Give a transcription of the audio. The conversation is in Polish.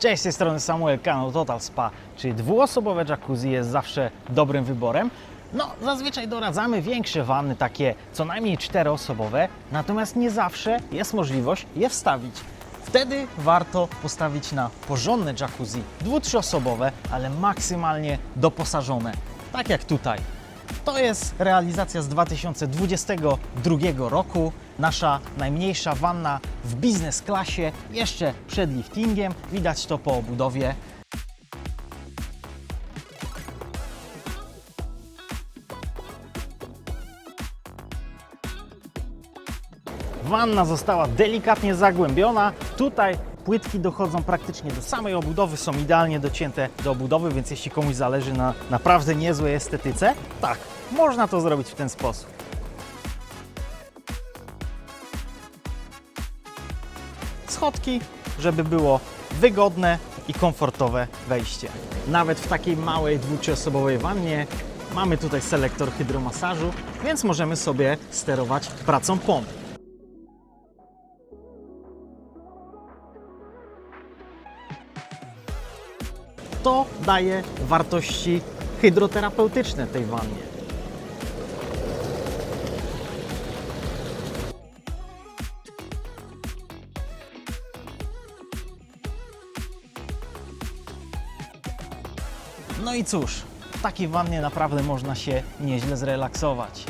Cześć, z tej strony Samuel, kanał Total Spa. Czy dwuosobowe jacuzzi jest zawsze dobrym wyborem? No, zazwyczaj doradzamy większe wanny, takie co najmniej czteroosobowe, natomiast nie zawsze jest możliwość je wstawić. Wtedy warto postawić na porządne jacuzzi, dwu, trzyosobowe, ale maksymalnie doposażone, tak jak tutaj. To jest realizacja z 2022 roku. Nasza najmniejsza wanna w biznes klasie, jeszcze przed liftingiem. Widać to po obudowie. Wanna została delikatnie zagłębiona. Tutaj płytki dochodzą praktycznie do samej obudowy, są idealnie docięte do obudowy, więc jeśli komuś zależy na naprawdę niezłej estetyce, tak, można to zrobić w ten sposób. Schodki, żeby było wygodne i komfortowe wejście. Nawet w takiej małej dwuosobowej wannie mamy tutaj selektor hydromasażu, więc możemy sobie sterować pracą pomp. To daje wartości hydroterapeutyczne tej wannie. No i cóż, w takiej wannie naprawdę można się nieźle zrelaksować.